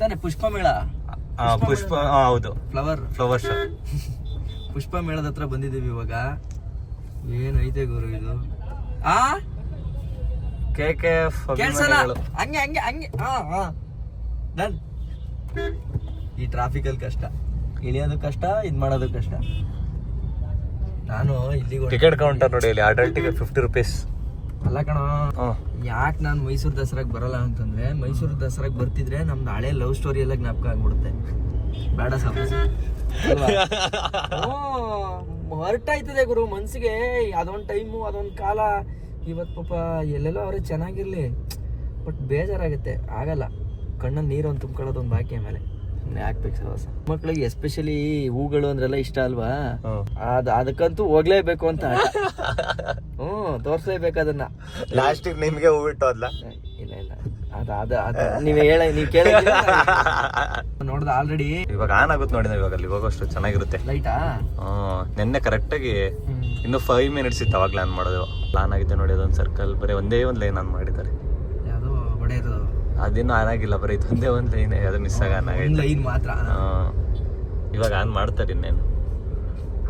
ತಾನೆ ಪುಷ್ಪಮೇಳ. ಪುಷ್ಪ ಹೌದು. Flower flower show ಪುಷ್ಪ ಮೇಳದ ಹತ್ರ ಬಂದಿದ್ದೀವಿ ಇವಾಗ. ಏನೈತೆ ಗುರು ಇದು? ಆ? ಕೆ ಕೆ ಎಫ್ ಹಂಗೆ ಹಂಗೆ ಹಂಗೆ. ಹಾ ಹಾ ಡನ್ ಈ ಟ್ರಾಫಿಕ್ ಅಲ್ಲಿ ಕಷ್ಟ. ಇಳಿಯೋದು ಕಷ್ಟ ಇದು ಮಾಡೋದು ಕಷ್ಟ. ನಾನು ಇಲ್ಲಿ ಟಿಕೆಟ್ ಕೌಂಟರ್ ನೋಡಿ ಇಲ್ಲಿ ಅಡಲ್ಟಿಗೆ ಫಿಫ್ಟಿ ರುಪೀಸ್ ಅಲ್ಲ ಕಣ ಯಾಕೆ ನಾನು ಮೈಸೂರು ದಸರಾಗ್ ಬರಲ್ಲ ಅಂತಂದ್ರೆ ಮೈಸೂರು ದಸರಾಗ್ ಬರ್ತಿದ್ರೆ ನಮ್ದು ಹಳೆ ಲವ್ ಸ್ಟೋರಿ ಎಲ್ಲ ಜ್ಞಾಪಕ ಆಗ್ಬಿಡುತ್ತೆ. ಬೇಡ ಸಾಪಸ್ ಹೊರಟಾಯ್ತದೆ ಗುರು ಮನ್ಸಿಗೆ ಅದೊಂದು ಟೈಮು ಅದೊಂದು ಕಾಲ. ಇವತ್ತು ಪಾಪ ಎಲ್ಲೆಲ್ಲೋ ಅವ್ರಿಗೆ ಚೆನ್ನಾಗಿರ್ಲಿ. ಬಟ್ ಬೇಜಾರಾಗುತ್ತೆ ಆಗಲ್ಲ. ಕಣ್ಣಲ್ಲಿ ನೀರೊಂದು ತುಂಬ್ಕೊಳ್ಳೋದೊಂದು ತುಂಬ್ಕೊಳ್ಳೋದು ಒಂದು ಬಾಕಿ ಆಮೇಲೆ. ಸುಮ್ಮನೆ ಹಾಕ್ಬೇಕು ಸಹವಾಸ ಮಕ್ಕಳಿಗೆ ಎಸ್ಪೆಷಲಿ ಹೂಗಳು ಅಂದ್ರೆಲ್ಲ ಇಷ್ಟ ಅಲ್ವಾ? ಅದ್ ಅದಕ್ಕಂತೂ ಹೋಗ್ಲೇಬೇಕು ಅಂತ ಆಟ. ಹ್ಮ್ ತೋರ್ಸ್ಲೇಬೇಕು ಅದನ್ನ ಲಾಸ್ಟಿಗೆ ನಿಮ್ಗೆ ಹೂ ಬಿಟ್ಟು ಹೋದ್ಲ ಇಲ್ಲ ಇಲ್ಲ. ಅದ ಅದ ಅದ. ನೀವ್ ಹೇಳ ನೀವ್ ಕೇಳ ನೋಡ್ದ ಆಲ್ರೆಡಿ ಇವಾಗ ಆನ್ ಆಗುತ್ತೆ ನೋಡಿ ನಾವು ಇವಾಗ ಅಲ್ಲಿ ಹೋಗೋಷ್ಟು ಚೆನ್ನಾಗಿರುತ್ತೆ. ಲೈಟಾ ಹ್ಮ್ ನಿನ್ನೆ ಕರೆಕ್ಟಾಗಿ ಇನ್ನು ಫೈವ್ ಮಿನಿಟ್ಸ್ ಇತ್ತು ಅವಾಗ ಪ್ಲಾನ್ ಮಾಡೋದು. ಪ್ಲಾನ್ ಆಗಿದೆ ನೋಡಿ ಅದೊಂದು ಸರ್ಕಲ್ ಬರೀ ಒಂದೇ ಒಂದು ಲೈನ್ ಆನ್ ಮಾಡಿದ್ದಾರೆ. ಅದಿನ್ನೂ ಆನ್ ಆಗಿಲ್ಲ ಬರೀ ಒಂದೇ ಒಂದು ಲೈನ್ ಅದು ಮಿಸ್ ಆಗ ಆನ್ ಆಗೈತೆ ಲೈನ್ ಮಾತ್ರ. ಇವಾಗ ಆನ್ ಮಾಡ್ತಾರೆ ಇನ್ನೇನು.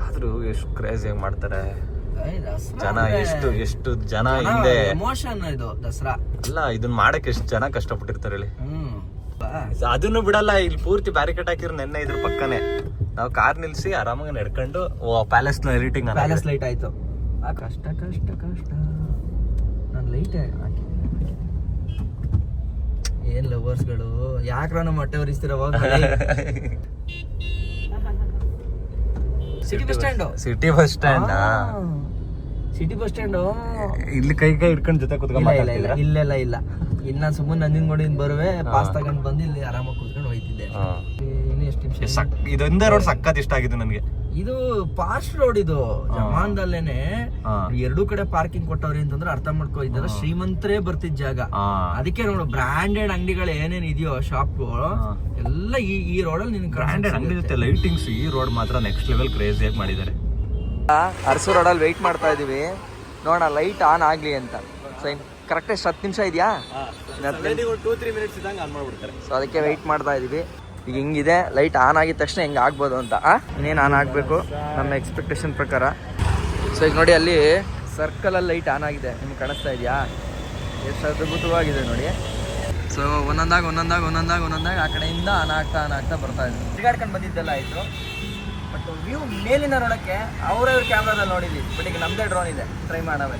ಆದ್ರೂ ಎಷ್ಟು ಕ್ರೇಜಿಯಾಗಿ ಮಾಡ್ತಾರೆ. ಜನ ಎಷ್ಟು ಎಷ್ಟು ಜನ ಹಿಂದೆ. ಇದು ದಸರಾ. ಅಲ್ಲ ಇದನ್ನ ಮಾಡಕ್ ಎಷ್ಟು ಜನ ಕಷ್ಟಪಟ್ಟಿರ್ತಾರೆ ಹೇಳಿ. ಅದನ್ನು ಬಿಡಲ್ಲ ಇಲ್ಲಿ ಪೂರ್ತಿ ಬ್ಯಾರಿಕೇಡ್ ಹಾಕಿರೋ ನೆನ್ನೆ ಇದ್ರ ಪಕ್ಕನೆ. ನಾವು ಕಾರ್ ನಿಲ್ಸಿ ಆರಾಮಾಗಿ ನಡ್ಕೊಂಡು ಪ್ಯಾಲೇಸ್ನ ಎಡಿಟಿಂಗ್ ಪ್ಯಾಲೇಸ್ ಲೈಟ್ ಆಯ್ತು. ಕಷ್ಟ ಕಷ್ಟ ಕಷ್ಟ. ನಾನು ಲೈಟ್ ಹಾಕಿ ಏನ್ ಲವರ್ಸ್ಗಳು ಯಾಕ್ರ ನಮ್ಮ ಹೊಟ್ಟೆ ಹೊರಿಸ್ತೀರ city bus stand city bus stand city bus stand ಇಲ್ಲಿ ಕೈ ಕೈ ಹಿಡ್ಕೊಂಡು ಜೊತೆ ಕುತ್ಕೊಂಡು ಇಲ್ಲ ಇಲ್ಲ ಇಲ್ಲ. ಇಲ್ಲೆಲ್ಲ ಇಲ್ಲ ಇನ್ನ ಸುಮ್ಮನೆ ನಂಜನಗೂಡಿಂದ ಬರುವೆ ಪಾಸ್ ತಗೊಂಡ್ ಬಂದು ಇಲ್ಲಿ ಆರಾಮಾಗಿ ಕುತ್ಕೊಂಡು ಹೋಯ್ತಿದ್ದೆ ಇನ್ನು ಎಷ್ಟು ನಿಮಿಷ ಇದೊಂದೇ ರೋಡ್ ಸಖತ್ ಇಷ್ಟ ಆಗಿದ್ದು ನನಗೆ. ಇದು ಪಾರ್ಸ್ಟ್ ರೋಡ್ ಇದು ಜಮಾನ್ದಲ್ಲೇನೆ ಎರಡು ಕಡೆ ಪಾರ್ಕಿಂಗ್ ಕೊಟ್ಟವ್ರಿ ಅಂತಂದ್ರೆ ಅರ್ಥ ಮಾಡ್ಕೋ ಇದೆಲ್ಲ ಶ್ರೀಮಂತರೇ ಬರ್ತಿದ್ ಜಾಗ. ಅದಕ್ಕೆ ನೋಡು ಬ್ರಾಂಡೆಡ್ ಅಂಗಡಿಗಳು ಏನೇನ್ ಇದೆಯೋ ಶಾಪ್ಗಳು ಎಲ್ಲ ಈ ಈ ರೋಡಲ್ಲಿ ನಿನ್ ಬ್ರಾಂಡೆಡ್ ಅಂಗಡಿ ಜೊತೆ ಲೈಟಿಂಗ್ಸ್ ಈ ರೋಡ್ ಮಾತ್ರ ನೆಕ್ಸ್ಟ್ ಲೆವೆಲ್ ಆಗಿ ಮಾಡಿದ್ದಾರೆ. ಅರಸು ರೋಡಲ್ಲಿ ವೆಯ್ಟ್ ಮಾಡ್ತಾ ಇದೀವಿ. ನೋಡೋಣ ಲೈಟ್ ಆನ್ ಆಗ್ಲಿ ಅಂತ. ಸೊ ಕರೆಕ್ಟ್ ಎಷ್ಟು ಹತ್ತು ನಿಮಿಷ ಇದೆಯಾ? ಟೂ ತ್ರೀ ಮಿನಿಟ್ಸ್ ಇದ್ದಂಗೆ ಆನ್ ಮಾಡ್ಬಿಡ್ತಾರೆ. ಸೊ ಅದಕ್ಕೆ ವೆಯ್ಟ್ ಮಾಡ್ತಾ ಇದೀವಿ. ಈಗ ಹಿಂಗಿದೆ ಲೈಟ್ ಆನ್ ಆಗಿದ ತಕ್ಷಣ ಹೆಂಗೆ ಆಗ್ಬೋದು ಅಂತ? ಇನ್ನೇನು ಆನ್ ಆಗಬೇಕು? ನಮ್ಮ ಎಕ್ಸ್ಪೆಕ್ಟೇಷನ್ ಪ್ರಕಾರ. ಸೊ ಈಗ ನೋಡಿ ಅಲ್ಲಿ ಸರ್ಕಲಲ್ಲಿ ಲೈಟ್ ಆನ್ ಆಗಿದೆ. ನಿಮ್ಗೆ ಕಾಣಿಸ್ತಾ ಇದೆಯಾ? ಎಷ್ಟು ಅದ್ಭುತವಾಗಿದೆ ನೋಡಿ. ಸೊ ಒಂದೊಂದಾಗ ಒಂದೊಂದಾಗ ಒಂದೊಂದಾಗ ಒಂದೊಂದಾಗ ಆ ಕಡೆಯಿಂದ ಆನ್ ಆಗ್ತಾ ಆನ್ ಆಗ್ತಾ ಬರ್ತಾ ಇದೆ. ತಿರುಗಾಡ್ಕೊಂಡು ಬಂದಿದ್ದೆಲ್ಲ ಆಯಿತು. ಬಟ್ ವ್ಯೂ ಮೇಲಿನ ನೋಡೋಕ್ಕೆ ಅವರವ್ರ ಕ್ಯಾಮ್ರಾದಲ್ಲಿ ನೋಡಿದ್ವಿ. ಬಟ್ ಈಗ ನಮ್ಮದೇ ಡ್ರೋನ್ ಇದೆ. ಟ್ರೈ ಮಾಡವೆ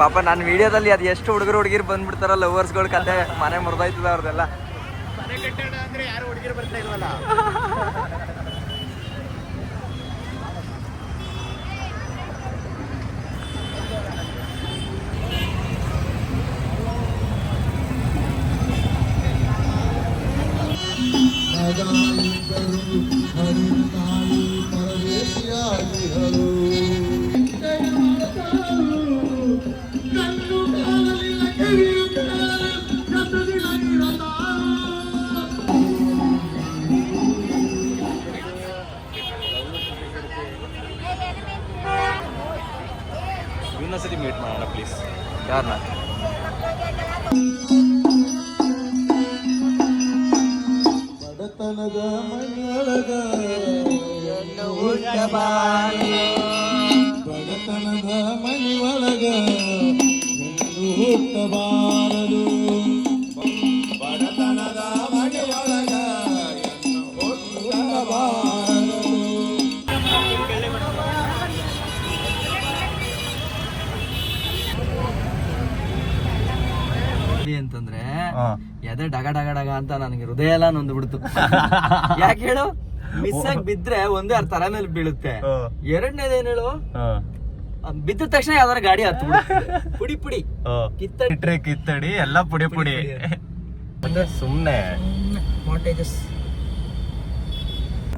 ಪಾಪ ನಾನು ವಿಡಿಯೋದಲ್ಲಿ ಅದು ಎಷ್ಟು ಹುಡುಗರು ಹುಡುಗಿರು ಬಂದ್ಬಿಡ್ತಾರ ಲವರ್ಸ್ಗಳು ಕತೆ ಮನೆ ಮುರಿದಾಯ್ತದ ಅವ್ರದೆಲ್ಲ. ಯಾರು ಹುಡುಗಿರು ಬರ್ತಾ ಇಲ್ವಲ್ಲ? ಮೀಟ್ ಮಾಡೋಣ ಪ್ಲೀಸ್ ಯಾರನ್ನ ಬಡತನದ ಮನೆಯೊಳಗ ಬಡತನದ ಮನೆಯೊಳಗ ಹುಟ್ಟಬಾರದು. ಎದೆ ಡಗ ಡಗ ಡಗ ಅಂತ ನನಗೆ ಹೃದಯ ಎಲ್ಲ ನೊಂದು ಬಿಡ್ತು. ಯಾಕೆ ಹೇಳು? ಮಿಸ್ ಆಗಿ ಬಿದ್ರೆ ಒಂದೇ ಅರ್ಥ ತಲೆ ಮೇಲೆ ಬೀಳುತ್ತೆ. ಎರಡನೇದ ಏನ್ ಹೇಳು? ಬಿದ್ದ ತಕ್ಷಣ ಯಾವ್ದಾರ ಗಾಡಿ ಹತ್ತು. ಪುಡಿ ಪುಡಿ. ಕಿತ್ತಡಿ. ಕಿಟ್ರೆ ಕಿತ್ತಡಿ ಎಲ್ಲ ಪುಡಿ ಪುಡಿ. ಅಂದ್ರೆ ಸುಮ್ನೆ.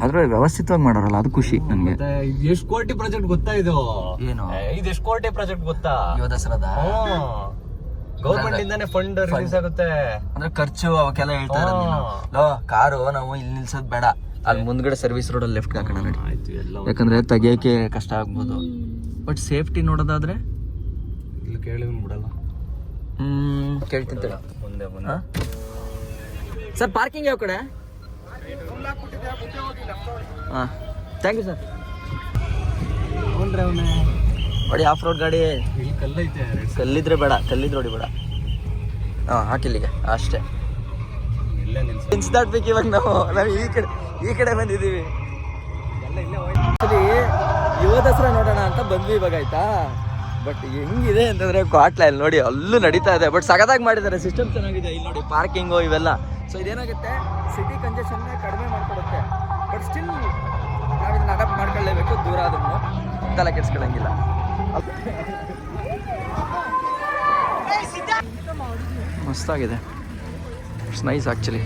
ಆದ್ರೆ ವ್ಯವಸ್ಥಿತವಾಗಿ ಮಾಡೋರಲ್ಲ ಅದು ಖುಷಿ ನನ್ಗೆ ಎಷ್ಟು ಕೋಟಿ ಪ್ರಾಜೆಕ್ಟ್ ಗೊತ್ತಾ ಇದು? ಏನು? ಇದು ಎಷ್ಟು ಕೋಟಿ ಪ್ರಾಜೆಕ್ಟ್ ಗೊತ್ತಾ? ಯುವ ದಸರಾದ? ಗೌರ್ಮೆಂಟ್ ಇಂದಾನೆ ಫಂಡ್ ರಿಲೀಸ್ ಆಗುತ್ತೆ. ಅಂದ್ರೆ ಖರ್ಚು ಅವಕ್ಕೆಲ್ಲ ಹೇಳ್ತಾರೆ ಇರೋದು ನೀನು. ಲೋ ಕಾರು ನಾವು ಇಲ್ಲಿ ನಿಲ್ಸೋದ್ ಬೇಡ. ಅಲ್ಲಿ ಮುಂದ್ಗಡೆ ಸರ್ವಿಸ್ ರೋಡ್ ಅಲ್ಲಿ ಲೆಫ್ಟ್ ಹಾಕೋಣ ನೋಡಿ. ಆಯ್ತು ಎಲ್ಲ ಯಾಕಂದ್ರೆ ತೆಗಿಯಕ್ಕೆ ಕಷ್ಟ ಆಗ್ಬೋದು. ಬಟ್ ಸೇಫ್ಟಿ ನೋಡೋದಾದ್ರೆ? ಇಲ್ಲಿ ಕೇಳಿ ಬಿಡಲ್ಲ. ಹ್ಮ್ ಕೇಳ್ತೀನಿ ತಡಿ. ಮುಂದೆ ಮುಂದೆ ಹಾ? ಸರ್ ಪಾರ್ಕಿಂಗ್ ಯಾವ ಕಡೆ? ಹಾ. ಥ್ಯಾಂಕ್ ಯು ಸರ್ ನೋಡಿ ಆಫ್ ರೋಡ್ ಗಾಡಿ. ಕಲ್ಲಿದ್ರೆ ಬೇಡ ಕಲ್ಲಿದ್ರೆ ಹೊಡಿ ಬೇಡ. ಹಾಂ ಹಾಕಿಲ್ಲಿಗೆ ಅಷ್ಟೇ. ಇನ್ಸ್ ದಾಟ್ಬೇಕು ಇವಾಗ ನಾವು. ನಾವು ಈ ಕಡೆ ಈ ಕಡೆ ಬಂದಿದ್ದೀವಿ. ಯುವ ದಸರಾ ನೋಡೋಣ ಅಂತ ಬಂದ್ವಿ ಇವಾಗ ಆಯ್ತಾ? ಬಟ್ ಹೆಂಗಿದೆ ಅಂತಂದ್ರೆ ಕ್ವಾಟ್ಲ ಇಲ್ಲಿ ನೋಡಿ ಅಲ್ಲೂ ನಡೀತಾ ಇದೆ. ಬಟ್ ಸಗದಾಗಿ ಮಾಡಿದ್ದಾರೆ ಸಿಸ್ಟಮ್ ಚೆನ್ನಾಗಿದೆ. ಇಲ್ಲಿ ನೋಡಿ ಪಾರ್ಕಿಂಗು ಇವೆಲ್ಲ. ಸೊ ಇದೇನಾಗುತ್ತೆ? ಸಿಟಿ ಕಂಜೆಷನ್ ಕಡಿಮೆ ಮಾಡ್ಕೊಡುತ್ತೆ. ಬಟ್ ಸ್ಟಿಲ್ ನಾವು ಇದನ್ನ ಅಡಾಪ್ಟ್ ಮಾಡ್ಕೊಳ್ಳೇಬೇಕು ದೂರ ಆದ್ರೂ. ತಲೆ ಕೆಡ್ಸ್ಕೊಳಂಗಿಲ್ಲ ಮಸ್ತಾಗಿದೆ ಇಟ್ಸ್ ನೈಸ್ ಆ್ಯಕ್ಚುಲಿ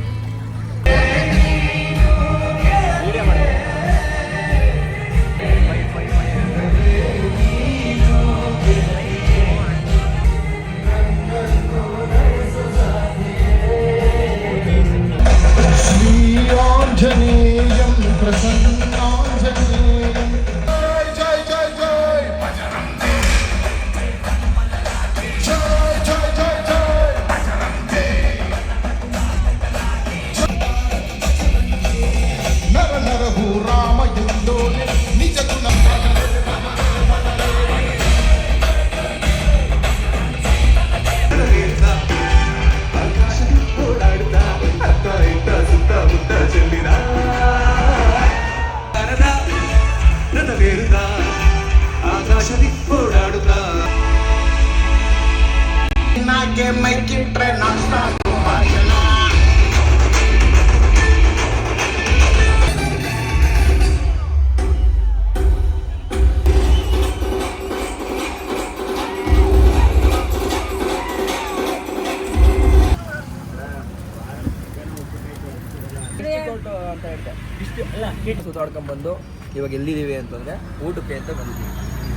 ಇಷ್ಟು ಅಲ್ಲ ಸುತ್ತಾಡ್ಕೊಂಡ್ ಬಂದು ಇವಾಗ ಎಲ್ಲಿದ್ದೀವಿ ಅಂತಂದ್ರೆ ಊಟಕ್ಕೆ ಅಂತ ಬಂದಿದ್ದೀವಿ.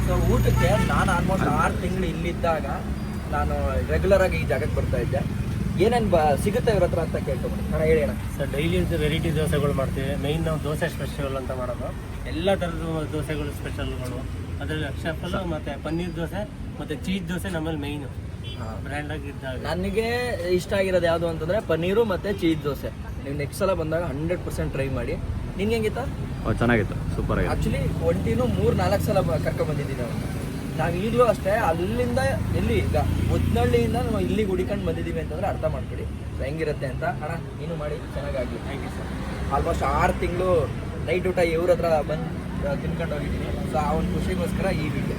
ಸೊ ಊಟಕ್ಕೆ ನಾನು ಆಲ್ಮೋಸ್ಟ್ ಆರು ತಿಂಗಳು ಇಲ್ಲಿದ್ದಾಗ ನಾನು ರೆಗ್ಯುಲರ್ ಆಗಿ ಈ ಜಾಗಕ್ಕೆ ಬರ್ತಾ ಇದ್ದೆ. ಏನೇನು ಬ ಸಿಗುತ್ತೆ ಇವ್ರ ಹತ್ರ ಅಂತ ಕೇಳ್ಕೊಬೋದು ನಾನು ಹೇಳಿ ಅಣ್ಣ. ಸರ್ ಡೈಲಿ ವೆರೈಟಿ ದೋಸೆಗಳು ಮಾಡ್ತೀವಿ. ಮೈನ್ ನಾವು ದೋಸೆ ಸ್ಪೆಷಲ್ ಅಂತ ಮಾಡೋದು. ಎಲ್ಲ ಥರದ ದೋಸೆಗಳು ಸ್ಪೆಷಲ್ಗಳು ಅದರಲ್ಲಿ ಅಕ್ಷರಫಲ ಮತ್ತು ಪನ್ನೀರ್ ದೋಸೆ ಮತ್ತು ಚೀಸ್ ದೋಸೆ ನಮ್ಮಲ್ಲಿ ಮೈನು ಬ್ರ್ಯಾಂಡ್ ಆಗಿದ್ದಾಗ ನನಗೆ ಇಷ್ಟ ಆಗಿರೋದು ಯಾವುದು ಅಂತಂದ್ರೆ ಪನ್ನೀರು ಮತ್ತೆ ಚೀಸ್ ದೋಸೆ. ನೀವು ನೆಕ್ಸ್ಟ್ ಸಲ ಬಂದಾಗ ಹಂಡ್ರೆಡ್ ಪರ್ಸೆಂಟ್ ಟ್ರೈ ಮಾಡಿ. ನಿನ್ಗೆ ಹೆಂಗಿತ್ತ? ಚೆನ್ನಾಗಿತ್ತು. ಸೂಪರ್ ಆಗಿದೆ ಆಕ್ಚುಲಿ ಒಂಟಿನೂ ಮೂರು ನಾಲ್ಕು ಸಲ ಬ- ಕರ್ಕೊಂಡ್ ಬಂದಿದ್ದೀನಿ ನಾವು ನಾವು ಈಗಲೂ ಅಷ್ಟೇ ಅಲ್ಲಿಂದ ಎಲ್ಲಿ ಈಗ ಉತ್ನಳ್ಳಿಯಿಂದ ನಾವು ಇಲ್ಲಿಗೆ ಹುಡಿಕೊಂಡು ಬಂದಿದ್ದೀವಿ ಅಂತಂದ್ರೆ ಅರ್ಥ ಮಾಡ್ಕೊಳ್ಳಿ. ಸೊ ಹೆಂಗಿರುತ್ತೆ ಅಂತ? ಅಣ್ಣ ನೀನು ಮಾಡಿ. ಚೆನ್ನಾಗಾಗಿ ಥ್ಯಾಂಕ್ ಯು ಸರ್ ಆಲ್ಮೋಸ್ಟ್ ಆರು ತಿಂಗಳು ನೈಟ್ ಊಟ ಇವ್ರ ಹತ್ರ ಬಂದು ತಿನ್ಕೊಂಡು ಹೋಗಿದ್ದೀನಿ. ಸೊ ಆ ಒಂದು ಖುಷಿಗೋಸ್ಕರ ಈ ವಿಡಿಯೋ